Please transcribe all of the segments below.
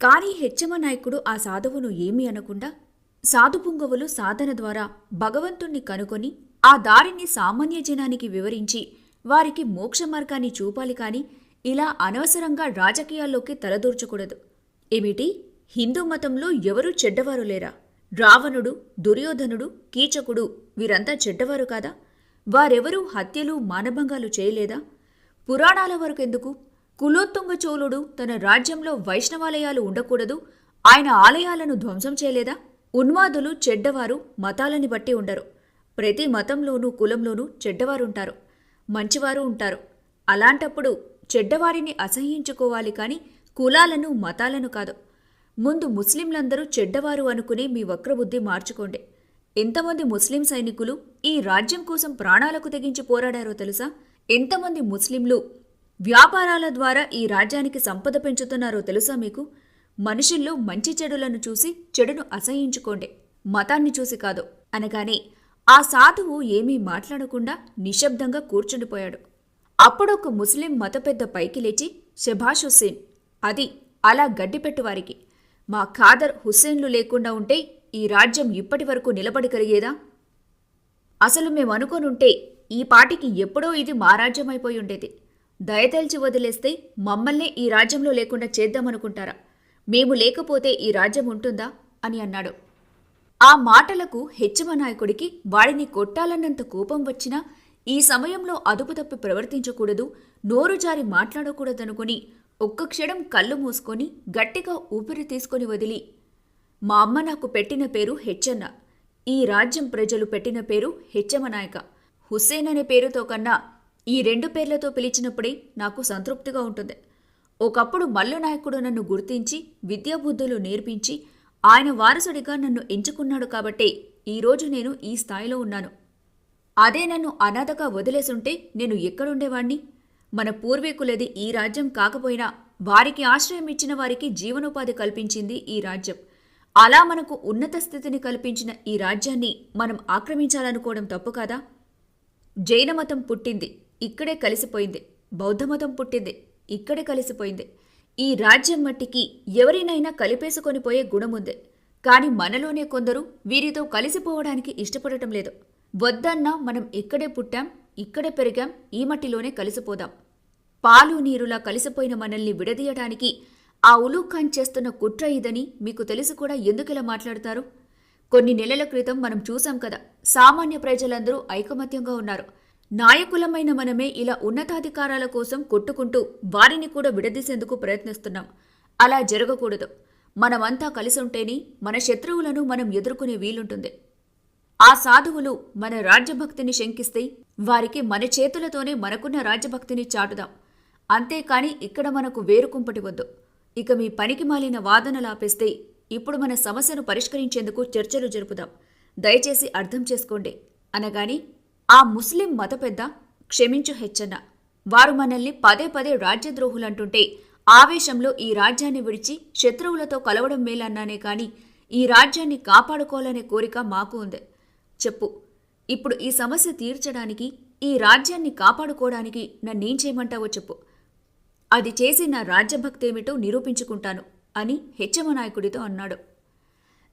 కానీ హెచ్చమ నాయకుడు ఆ సాధువును ఏమీ అనకుండా సాధుపుంగవులు సాధన ద్వారా భగవంతుణ్ణి కనుకొని ఆ దారిని సామాన్య జనానికి వివరించి వారికి మోక్ష మార్గాన్ని చూపాలి కాని ఇలా అనవసరంగా రాజకీయాల్లోకి తలదూర్చకూడదు. ఏమిటి? హిందూ మతంలో ఎవరూ చెడ్డవారు లేరా? రావణుడు దుర్యోధనుడు కీచకుడు వీరంతా చెడ్డవారు కాదా? వారెవరూ హత్యలు మానభంగాలు చేయలేదా? పురాణాల వరకెందుకు? కులోత్తుంగ చోళుడు తన రాజ్యంలో వైష్ణవాలయాలు ఉండకూడదు. ఆయన ఆలయాలను ధ్వంసం చేయలేదా? ఉన్మాదులు చెడ్డవారు మతాలని బట్టి ఉండరు. ప్రతి మతంలోనూ కులంలోనూ చెడ్డవారుంటారు. మంచివారు ఉంటారు. అలాంటప్పుడు చెడ్డవారిని అసహ్యించుకోవాలి కాని కులాలను మతాలను కాదు. ముందు ముస్లింలందరూ చెడ్డవారు అనుకుని మీ వక్రబుద్ధి మార్చుకోండి. ఎంతమంది ముస్లిం సైనికులు ఈ రాజ్యం కోసం ప్రాణాలకు తెగించి పోరాడారో తెలుసా? ఎంతమంది ముస్లింలు వ్యాపారాల ద్వారా ఈ రాజ్యానికి సంపద పెంచుతున్నారో తెలుసా మీకు? మనుషుల్లో మంచి చెడులను చూసి చెడును అసహించుకోండి. మతాన్ని చూసి కాదు. అనగానే ఆ సాధువు ఏమీ మాట్లాడకుండా నిశ్శబ్దంగా కూర్చుండిపోయాడు. అప్పుడొక ముస్లిం మత పెద్ద పైకి లేచి శభాష్ హుస్సేన్ అది అలా గడ్డిపెట్టువారికి మా ఖాదర్ హుస్సేన్లు లేకుండా ఉంటే ఈ రాజ్యం ఇప్పటి వరకు నిలబడగలిగేదా? అసలు మేమనుకోనుంటే ఈ పాటికి ఎప్పుడో ఇది మా రాజ్యమైపోయి ఉండేది. దయతల్చి వదిలేస్తే మమ్మల్నే ఈ రాజ్యంలో లేకుండా చేద్దామనుకుంటారా? మేము లేకపోతే ఈ రాజ్యం ఉంటుందా? అని అన్నాడు. ఆ మాటలకు హెచ్చమ నాయకుడికి వాడిని కొట్టాలన్నంత కోపం వచ్చినా ఈ సమయంలో అదుపు తప్పి ప్రవర్తించకూడదు నోరు జారి మాట్లాడకూడదనుకుని ఒక్క క్షణం కళ్ళు మూసుకొని గట్టిగా ఊపిరి తీసుకొని వదిలి మా అమ్మ నాకు పెట్టిన పేరు హెచ్చన్న. ఈ రాజ్యం ప్రజలు పెట్టిన పేరు హెచ్చమనాయక హుస్సేన్ అనే పేరుతో కన్నా ఈ రెండు పేర్లతో పిలిచినప్పుడే నాకు సంతృప్తిగా ఉంటుంది. ఒకప్పుడు మల్లు నాయకుడు నన్ను గుర్తించి విద్యాబుద్ధులు నేర్పించి ఆయన వారసుడిగా నన్ను ఎంచుకున్నాడు కాబట్టే ఈరోజు నేను ఈ స్థాయిలో ఉన్నాను. అదే నన్ను అనాథగా వదిలేసుంటే నేను ఎక్కడుండేవాణ్ణి? మన పూర్వీకులది ఈ రాజ్యం కాకపోయినా వారికి ఆశ్రయం ఇచ్చిన వారికి జీవనోపాధి కల్పించింది ఈ రాజ్యం. అలా మనకు ఉన్నత స్థితిని కల్పించిన ఈ రాజ్యాన్ని మనం ఆక్రమించాలనుకోవడం తప్పు కాదా? జైనమతం పుట్టింది. ఇక్కడే కలిసిపోయింది. బౌద్ధమతం పుట్టింది. ఇక్కడే కలిసిపోయింది. ఈ రాజ్యం మట్టికి ఎవరినైనా కలిపేసుకొని పోయే గుణముంది కాని మనలోనే కొందరు వీరితో కలిసిపోవడానికి ఇష్టపడటం లేదు. వద్దన్నా మనం ఇక్కడే పుట్టాం ఇక్కడే పెరిగాం ఈ మట్టిలోనే కలిసిపోదాం. పాలు నీరులా కలిసిపోయిన మనల్ని విడదీయడానికి ఆ ఉలూఖాన్ చేస్తున్న కుట్ర ఇదని మీకు తెలిసి కూడా ఎందుకిలా మాట్లాడతారు? కొన్ని నెలల క్రితం మనం చూసాం కదా సామాన్య ప్రజలందరూ ఐకమత్యంగా ఉన్నారు. నాయకులమైన మనమే ఇలా ఉన్నతాధికారాల కోసం కొట్టుకుంటూ వారిని కూడా విడదీసేందుకు ప్రయత్నిస్తున్నాం. అలా జరగకూడదు. మనమంతా కలిసి ఉంటేనే మన శత్రువులను మనం ఎదుర్కొనే వీలుంటుంది. ఆ సాధువులు మన రాజ్యభక్తిని శంకిస్తే వారికి మన చేతులతోనే మనకున్న రాజ్యభక్తిని చాటుదాం. అంతేకాని ఇక్కడ మనకు వేరుకుంపటి వద్దు. ఇక మీ పనికి మాలిన వాదనలాపేస్తే ఇప్పుడు మన సమస్యను పరిష్కరించేందుకు చర్చలు జరుపుదాం. దయచేసి అర్థం చేసుకోండి. అనగాని ఆ ముస్లిం మత పెద్ద క్షమించు హెచ్చన్న. వారు మనల్ని పదే పదే రాజ్యద్రోహులంటుంటే ఆవేశంలో ఈ రాజ్యాన్ని విడిచి శత్రువులతో కలవడం మేలన్నానే కాని ఈ రాజ్యాన్ని కాపాడుకోవాలనే కోరిక మాకు ఉంది. చెప్పు ఇప్పుడు ఈ సమస్య తీర్చడానికి ఈ రాజ్యాన్ని కాపాడుకోవడానికి నన్నేం చేయమంటావో చెప్పు. అది చేసి నా రాజ్యభక్తేమిటో నిరూపించుకుంటాను అని హెచ్చమ నాయకుడితో అన్నాడు.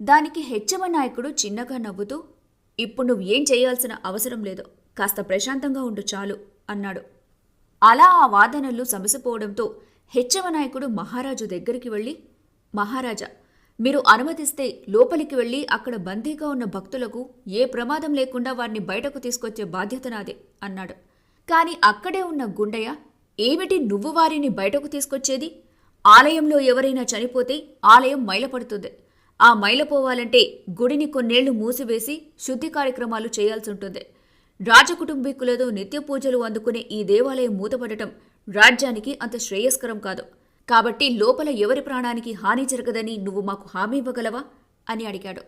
దానికి హెచ్చమ నాయకుడు చిన్నగా నవ్వుతూ ఇప్పుడు నువ్వు ఏం చేయాల్సిన అవసరం లేదు. కాస్త ప్రశాంతంగా ఉండు చాలు అన్నాడు. అలా ఆ వాదనలు సమసిపోవడంతో హెచ్చవ నాయకుడు మహారాజు దగ్గరికి వెళ్ళి మహారాజా మీరు అనుమతిస్తే లోపలికి వెళ్ళి అక్కడ బందీగా ఉన్న భక్తులకు ఏ ప్రమాదం లేకుండా వారిని బయటకు తీసుకొచ్చే బాధ్యత నాదే అన్నాడు. కాని అక్కడే ఉన్న గుండయ్య ఏమిటి నువ్వు వారిని బయటకు తీసుకొచ్చేది? ఆలయంలో ఎవరైనా చనిపోతే ఆలయం మైలపడుతుంది. ఆ మైల పోవాలంటే గుడిని కొన్నేళ్ళు మూసివేసి శుద్ధి కార్యక్రమాలు చేయాల్సి ఉంటుంది. రాజకుటుంబీకులతో నిత్య పూజలు అందుకునే ఈ దేవాలయం మూతపడటం రాజ్యానికి అంత శ్రేయస్కరం కాదు. కాబట్టి లోపల ఎవరి ప్రాణానికి హాని జరగదని నువ్వు మాకు హామీ ఇవ్వగలవా? అని అడిగాడు.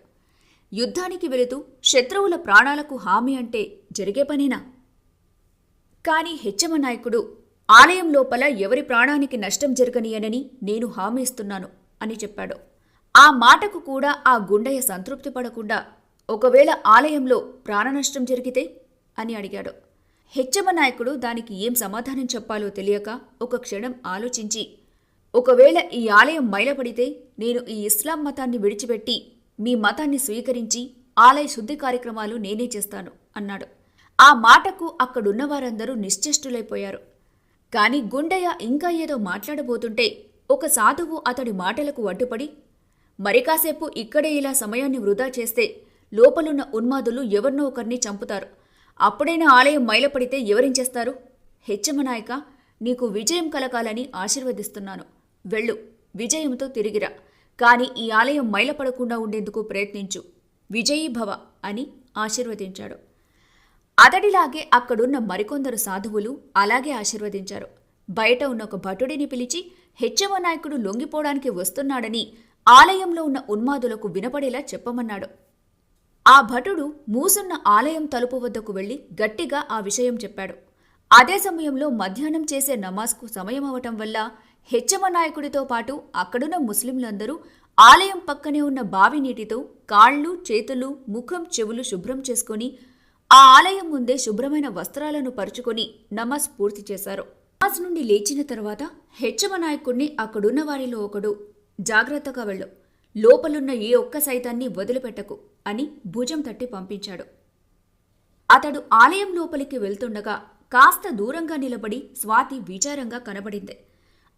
యుద్ధానికి వెళుతూ శత్రువుల ప్రాణాలకు హామీ అంటే జరిగే పనేనా? కాని హెచ్చమ నాయకుడు ఆలయం లోపల ఎవరి ప్రాణానికి నష్టం జరగనీయనని నేను హామీ ఇస్తున్నాను అని చెప్పాడు. ఆ మాటకు కూడా ఆ గుండయ్య సంతృప్తి పడకుండా ఒకవేళ ఆలయంలో ప్రాణనష్టం జరిగితే? అని అడిగాడు. హెచ్చమ నాయకుడు దానికి ఏం సమాధానం చెప్పాలో తెలియక ఒక క్షణం ఆలోచించి ఒకవేళ ఈ ఆలయం మైలపడితే నేను ఈ ఇస్లాం మతాన్ని విడిచిపెట్టి మీ మతాన్ని స్వీకరించి ఆలయ శుద్ధి కార్యక్రమాలు నేనే చేస్తాను అన్నాడు. ఆ మాటకు అక్కడున్న వారందరూ నిశ్చేష్టులైపోయారు. కాని గుండయ్య ఇంకా ఏదో మాట్లాడబోతుంటే ఒక సాధువు అతడి మాటలకు అడ్డుపడి మరి కాసేపు ఇక్కడే ఇలా సమయాన్ని వృధా చేస్తే లోపలున్న ఉన్మాదులు ఎవరినో ఒకరిని చంపుతారు. అప్పుడైనా ఆలయం మైలపడితే ఎవరించేస్తారు హెచ్చమనాయక నీకు విజయం కలగాలని ఆశీర్వదిస్తున్నాను. వెళ్ళు విజయంతో తిరిగిరా. కాని ఈ ఆలయం మైలపడకుండా ఉండేందుకు ప్రయత్నించు. విజయీభవ అని ఆశీర్వదించాడు. అతడిలాగే అక్కడున్న మరికొందరు సాధువులు అలాగే ఆశీర్వదించారు. బయట ఉన్న ఒక భటుడిని పిలిచి హెచ్చమ నాయకుడు లొంగిపోవడానికి వస్తున్నాడని ఆలయంలో ఉన్న ఉన్మాదులకు వినపడేలా చెప్పమన్నాడు. ఆ భటుడు మూసున్న ఆలయం తలుపు వద్దకు వెళ్ళి గట్టిగా ఆ విషయం చెప్పాడు. అదే సమయంలో మధ్యాహ్నం చేసే నమాజ్కు సమయం అవటం వల్ల హెచ్చమ నాయకుడితో పాటు అక్కడున్న ముస్లింలందరూ ఆలయం పక్కనే ఉన్న బావి నీటితో కాళ్ళు చేతులు ముఖం చెవులు శుభ్రం చేసుకొని ఆ ఆలయం ముందే శుభ్రమైన వస్త్రాలను పరుచుకొని నమాజ్ పూర్తి చేశారు. నమాజ్ నుండి లేచిన తర్వాత హెచ్చమ నాయకుడిని అక్కడున్న వారిలో ఒకడు జాగ్రత్తగా వెళ్ళు. లోపలున్న ఏ ఒక్క సైతాన్ని వదిలిపెట్టకు అని భుజం తట్టి పంపించాడు. అతడు ఆలయం లోపలికి వెళ్తుండగా కాస్త దూరంగా నిలబడి స్వాతి విచారంగా కనబడింది.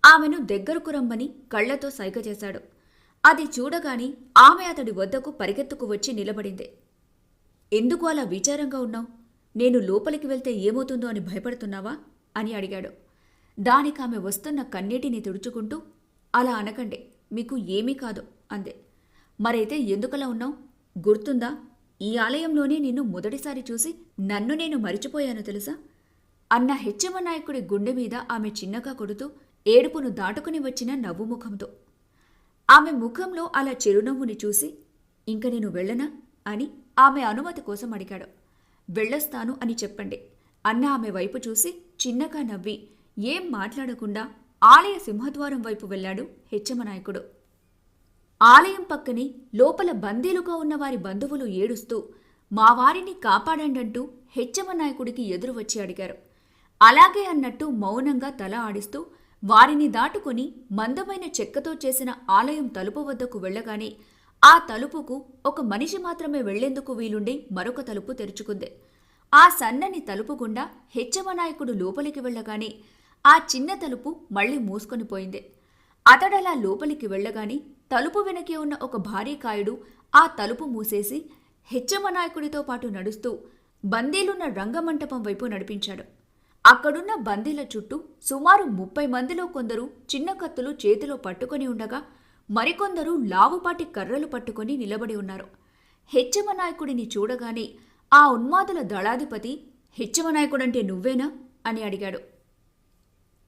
ఆమెను దగ్గరకు రమ్మని కళ్ళతో సైగ చేశాడు. అది చూడగాని ఆమె అతడి వద్దకు పరిగెత్తుకు వచ్చి నిలబడింది. ఎందుకు అలా విచారంగా ఉన్నావు? నేను లోపలికి వెళ్తే ఏమవుతుందో అని భయపడుతున్నావా? అని అడిగాడు. దానికి ఆమె వస్తున్న కన్నీటిని తుడుచుకుంటూ అలా అనకండి. మీకు ఏమీ కాదు అందే. మరైతే ఎందుకలా ఉన్నావు? గుర్తుందా? ఈ ఆలయంలోనే నిన్ను మొదటిసారి చూసి నన్ను నేను మరిచిపోయాను తెలుసా? అన్న హెచ్చమ నాయకుడి గుండె మీద ఆమె చిన్నగా కొడుతూ ఏడుపును దాటుకుని వచ్చిన నవ్వు ముఖంతో. ఆమె ముఖంలో అలా చిరునవ్వుని చూసి ఇంక నేను వెళ్ళనా? అని ఆమె అనుమతి కోసం అడిగాడు. వెళ్ళొస్తాను అని చెప్పండి. అన్న ఆమె వైపు చూసి చిన్నగా నవ్వి ఏం మాట్లాడకుండా ఆలయ సింహద్వారం వైపు వెళ్ళాడు హెచ్చమనాయకుడు ఆలయం పక్కనే లోపల బందీలుగా ఉన్న వారి బంధువులు ఏడుస్తూ మా వారిని కాపాడండంటూ హెచ్చమనాయకుడికి ఎదురు వచ్చి అడిగారు. అలాగే అన్నట్టు మౌనంగా తల ఆడిస్తూ వారిని దాటుకుని మందమైన చెక్కతో చేసిన ఆలయం తలుపు వద్దకు వెళ్ళగానే ఆ తలుపుకు ఒక మనిషి మాత్రమే వెళ్ళేందుకు వీలుండి మరొక తలుపు తెరుచుకుంది. ఆ సన్నని తలుపు గుండా హెచ్చమనాయకుడు లోపలికి వెళ్ళగానే ఆ చిన్న తలుపు మళ్ళీ మూసుకొని పోయింది. అతడలా లోపలికి వెళ్ళగాని తలుపు వెనకే ఉన్న ఒక భారీ కాయుడు ఆ తలుపు మూసేసి హెచ్చమనాయకుడితో పాటు నడుస్తూ బందీలున్న రంగమంటపం వైపు నడిపించాడు. అక్కడున్న బందీల చుట్టూ సుమారు ముప్పై మందిలో కొందరు చిన్న కత్తులు చేతిలో పట్టుకొని ఉండగా మరికొందరు లావుపాటి కర్రలు పట్టుకొని నిలబడి ఉన్నారు. హెచ్చమనాయకుడిని చూడగానే ఆ ఉన్మాదుల దళాధిపతి హెచ్చమనాయకుడంటే నువ్వేనా? అని అడిగాడు.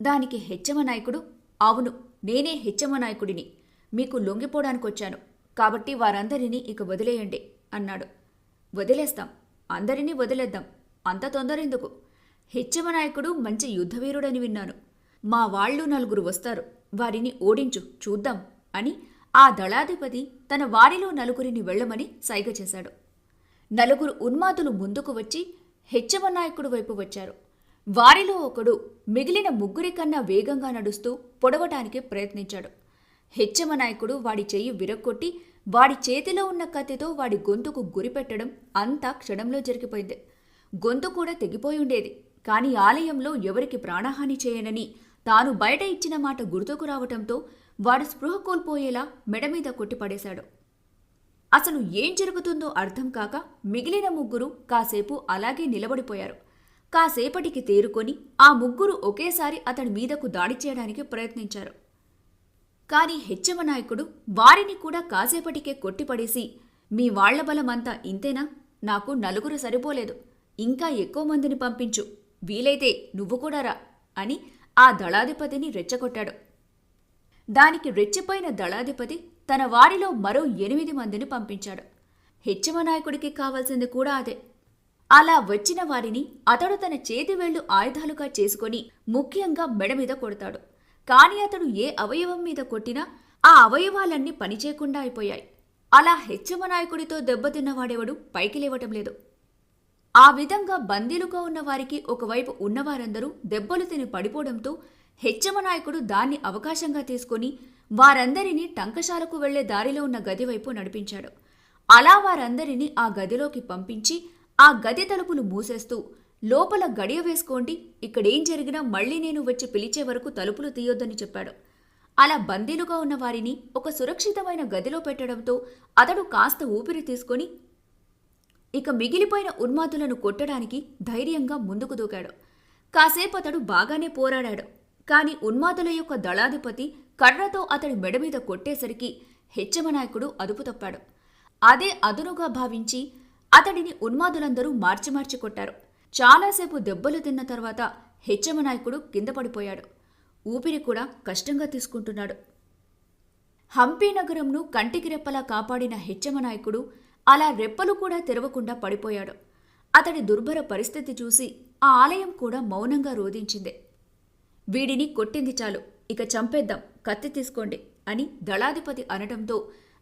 దానికి హెచ్చమ నాయకుడు అవును నేనే హెచ్చమనాయకుడిని మీకు లొంగిపోవడానికొచ్చాను. కాబట్టి వారందరినీ ఇక వదిలేయండి అన్నాడు. వదిలేస్తాం అందరినీ వదిలేద్దాం. అంత తొందరెందుకు హెచ్చమనాయకుడు మంచి యుద్ధవీరుడని విన్నాను. మా వాళ్ళు నలుగురు వస్తారు వారిని ఓడించు చూద్దాం అని ఆ దళాధిపతి తన వారిలో నలుగురిని వెళ్ళమని సైగ చేశాడు. నలుగురు ఉన్మాదులు ముందుకు వచ్చి హెచ్చమ నాయకుడు వైపు వచ్చారు. వారిలో ఒకడు మిగిలిన ముగ్గురి కన్నా వేగంగా నడుస్తూ పొడవటానికి ప్రయత్నించాడు. హెచ్చమనాయకుడు వాడి చెయ్యి విరక్కొట్టి వాడి చేతిలో ఉన్న కత్తితో వాడి గొంతుకు గురిపెట్టడం అంతా క్షణంలో జరిగిపోయింది. గొంతు కూడా తెగిపోయి ఉండేది. కాని ఆలయంలో ఎవరికి ప్రాణహాని చేయనని తాను బయట ఇచ్చిన మాట గుర్తుకు రావటంతో వాడు స్పృహ కోల్పోయేలా మెడ మీద కొట్టిపడేశాడు. అసలు ఏం జరుగుతుందో అర్థం కాక మిగిలిన ముగ్గురు కాసేపు అలాగే నిలబడిపోయారు. కాసేపటికి తేరుకొని ఆ ముగ్గురు ఒకేసారి అతడి మీదకు దాడి చేయడానికి ప్రయత్నించారు. కాని హెచ్చమనాయకుడు వారిని కూడా కాసేపటికే కొట్టిపడేసి మీ వాళ్ళ బలమంతా ఇంతేనా? నాకు నలుగురు సరిపోలేదు. ఇంకా ఎక్కువ మందిని పంపించు. వీలైతే నువ్వు కూడా రా అని ఆ దళాధిపతిని రెచ్చగొట్టాడు. దానికి రెచ్చిపోయిన దళాధిపతి తన వారిలో మరో ఎనిమిది మందిని పంపించాడు. హెచ్చమ నాయకుడికి కావాల్సింది కూడా అదే. అలా వచ్చిన వారిని అతడు తన చేతి వేళ్ళు ఆయుధాలుగా చేసుకొని ముఖ్యంగా మెడ మీద కొడతాడు. కాని అతడు ఏ అవయవం మీద కొట్టినా ఆ అవయవాలన్నీ పనిచేయకుండా అయిపోయాయి. అలా హెచ్చమ నాయకుడితో దెబ్బతిన్నవాడెవడు పైకి లేవటం లేదు. ఆ విధంగా బందీలుగా ఉన్న వారికి ఒకవైపు ఉన్నవారందరూ దెబ్బలు తిని పడిపోవడంతో హెచ్చమ నాయకుడు దాన్ని అవకాశంగా తీసుకొని వారందరినీ టంకశాలకు వెళ్ళే దారిలో ఉన్న గది వైపు నడిపించాడు. అలా వారందరినీ ఆ గదిలోకి పంపించి ఆ గది తలుపులు మూసేస్తూ లోపల గడియ వేసుకోండి ఇక్కడేం జరిగినా మళ్ళీ నేను వచ్చి పిలిచే వరకు తలుపులు తీయొద్దని చెప్పాడు. అలా బందీలుగా ఉన్న వారిని ఒక సురక్షితమైన గదిలో పెట్టడంతో అతడు కాస్త ఊపిరి తీసుకొని ఇక మిగిలిపోయిన ఉన్మాదులను కొట్టడానికి ధైర్యంగా ముందుకు దూకాడు. కాసేపు అతడు బాగానే పోరాడాడు. కాని ఉన్మాదుల యొక్క దళాధిపతి కర్రతో అతడి మెడ మీద కొట్టేసరికి హెచ్చమనాయకుడు అదుపు తప్పాడు. అదే అదునుగా భావించి అతడిని ఉన్మాదులందరూ మార్చి మార్చి కొట్టారు. చాలాసేపు దెబ్బలు తిన్న తర్వాత హెచ్చమనాయకుడు కింద పడిపోయాడు. ఊపిరి కూడా కష్టంగా తీసుకుంటున్నాడు. హంపీ నగరంను కంటికి రెప్పలా కాపాడిన హెచ్చమనాయకుడు అలా రెప్పలు కూడా తెరవకుండా పడిపోయాడు. అతడి దుర్భర పరిస్థితి చూసి ఆ ఆలయం కూడా మౌనంగా రోధించింది. వీడిని కొట్టింది చాలు ఇక చంపేద్దాం కత్తి తీసుకోండి అని దళాధిపతి అనడంతో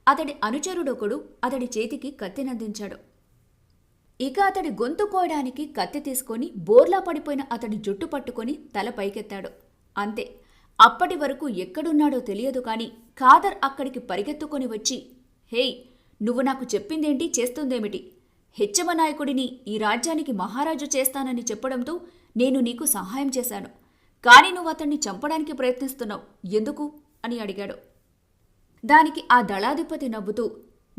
అతడి అనుచరుడొకడు అతడి చేతికి కత్తినందించాడు. ఇక అతడి గొంతు కోయడానికి కత్తి తీసుకొని బోర్లా పడిపోయిన అతడి జుట్టు పట్టుకొని తల పైకెత్తాడు. అంతే. అప్పటి వరకు ఎక్కడున్నాడో తెలియదు కాని ఖాదర్ అక్కడికి పరిగెత్తుకొని వచ్చి హేయ్ నువ్వు నాకు చెప్పిందేంటి? చేస్తుందేమిటి? హెచ్చమ నాయకుడిని ఈ రాజ్యానికి మహారాజు చేస్తానని చెప్పడంతో నేను నీకు సహాయం చేశాను. కాని నువ్వు అతన్ని చంపడానికి ప్రయత్నిస్తున్నావు. ఎందుకు? అని అడిగాడు. దానికి ఆ దళాధిపతి నవ్వుతూ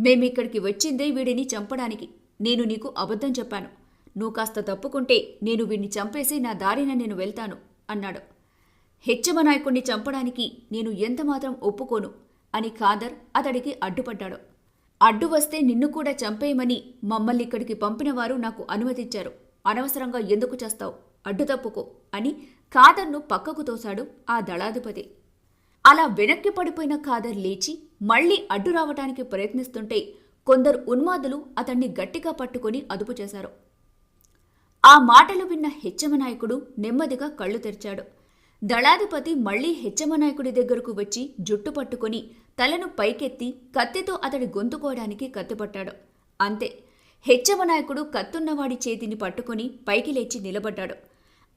మేమిక్కడికి వచ్చిందే వీడిని చంపడానికి. నేను నీకు అబద్ధం చెప్పాను. నువ్వు కాస్త తప్పుకుంటే నేను వీణ్ణి చంపేసి నా దారిన నేను వెళ్తాను అన్నాడు. హెచ్చమ నాయకుణ్ణి చంపడానికి నేను ఎంతమాత్రం ఒప్పుకోను అని ఖాదర్ అతడికి అడ్డుపడ్డాడు. అడ్డు వస్తే నిన్ను కూడా చంపేయమని మమ్మల్ని ఇక్కడికి పంపినవారు నాకు అనుమతిచ్చారు. అనవసరంగా ఎందుకు చేస్తావు? అడ్డు తప్పుకో అని ఖాదర్ను పక్కకు తోశాడు ఆ దళాధిపతి. అలా వెనక్కి పడిపోయిన ఖాదర్ లేచి మళ్ళీ అడ్డు రావటానికి ప్రయత్నిస్తుంటే కొందరు ఉన్మాదులు అతన్ని గట్టిగా పట్టుకొని అదుపు చేశారు. ఆ మాటలు విన్న హెచ్చమనాయకుడు నెమ్మదిగా కళ్ళు తెరిచాడు. దళాధిపతి మళ్ళీ హెచ్చమనాయకుడి దగ్గరకు వచ్చి జుట్టు పట్టుకొని తలను పైకెత్తి కత్తితో అతడి గొంతుకోవడానికి కత్తిపట్టాడు. అంతే హెచ్చమనాయకుడు కత్తున్నవాడి చేతిని పట్టుకొని పైకి లేచి నిలబడ్డాడు.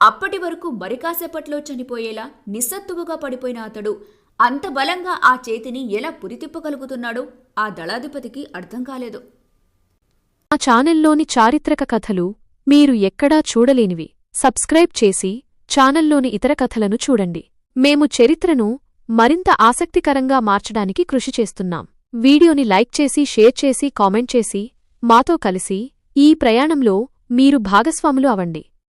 అప్పటి వరకు మరికాసేపట్లో చనిపోయేలా నిస్సత్తువుగా పడిపోయిన అతడు అంత బలంగా ఆ చేతిని ఎలా పురితిప్పగలుగుతున్నాడో ఆ దళాధిపతికి అర్థం కాలేదు. మా ఛానల్లోని చారిత్రక కథలు మీరు ఎక్కడా చూడలేనివి. సబ్స్క్రైబ్ చేసి ఛానల్లోని ఇతర కథలను చూడండి. మేము చరిత్రను మరింత ఆసక్తికరంగా మార్చడానికి కృషి చేస్తున్నాం. వీడియోని లైక్ చేసి షేర్ చేసి కామెంట్ చేసి మాతో కలిసి ఈ ప్రయాణంలో మీరు భాగస్వాములు అవండి